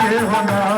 কেহ না